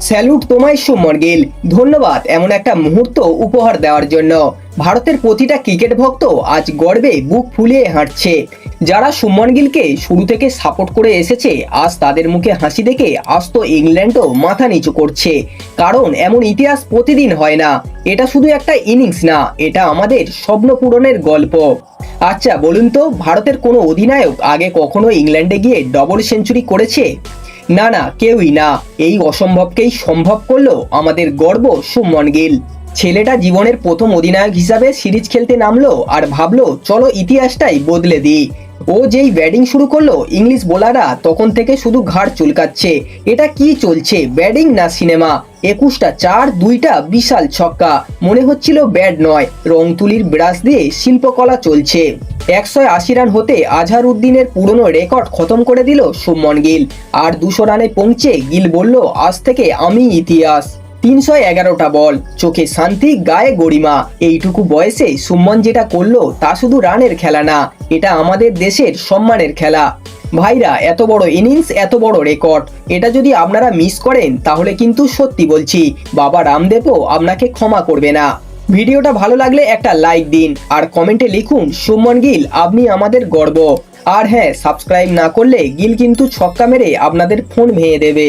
Salute তোমায় সুমন গিল ধন্যবাদ এমন একটা মুহূর্ত উপহার দেওয়ার জন্য। ভারতের প্রতিটা ক্রিকেট ভক্ত আজ গর্বে বুক ফুলিয়ে হাঁটছে। যারা সুমন গিলকে শুরু থেকে সাপোর্ট করে এসেছে, আজ তাদের মুখে হাসি দেখে আজ তো ইংল্যান্ডও মাথা নিচু করছে। কারণ এমন ইতিহাস প্রতিদিন হয় না। এটা শুধু একটা ইনিংস না, এটা আমাদের স্বপ্ন পূরণের গল্প। আচ্ছা বলুন তো, ভারতের কোনো অধিনায়ক আগে কখনো ইংল্যান্ডে গিয়ে ডবল সেঞ্চুরি করেছে? না না, কেউই না। এই অসম্ভবকেই সম্ভব করল আমাদের গর্ব সুমন গিল। ছেলেটা জীবনের প্রথম অধিনায়ক হিসাবে সিরিজ খেলতে নামলো আর ভাবলো, চলো ইতিহাসটাই বদলে দিই। ও যেই ব্যাটিং শুরু করল ইংলিশ বোলাররা তখন থেকে শুধু ঘাড় চুলকাচ্ছে। এটা কি চলছে ব্যাটিং না সিনেমা একুশটা চার, দুইটা বিশাল ছক্কা। মনে হচ্ছিল ব্যাট নয় রং তুলির ব্রাশ দিয়ে শিল্পকলা চলছে। একশো আশি রান হতে আজহার উদ্দিনের পুরনো রেকর্ড খতম করে দিল সুমন গিল। আর দুশো রানে পৌঁছে গিল বলল, আজ থেকে আমি ইতিহাস। তিনশো এগারোটা বল। চোখে শান্তি, গায়ে গরিমা। এইটুকু বয়সে সুমন যেটা করল, তা শুধু রানের খেলা না, এটা আমাদের দেশের সম্মানের খেলা। ভাইরা, এত বড় ইনিংস, এত বড় রেকর্ড। এটা যদি আপনারা মিস করেন, তাহলে কিন্তু সত্যি বলছি, বাবা রামদেবও আপনাকে ক্ষমা করবে না। ভিডিওটা ভালো লাগলে একটা লাইক দিন, আর কমেন্টে লিখুন, সুমন গিল, আপনি আমাদের গর্ব। আর হ্যাঁ সাবস্ক্রাইব না করলে গিল কিন্তু ছক্কা মেরে আপনাদের ফোন ভেঙে দেবে।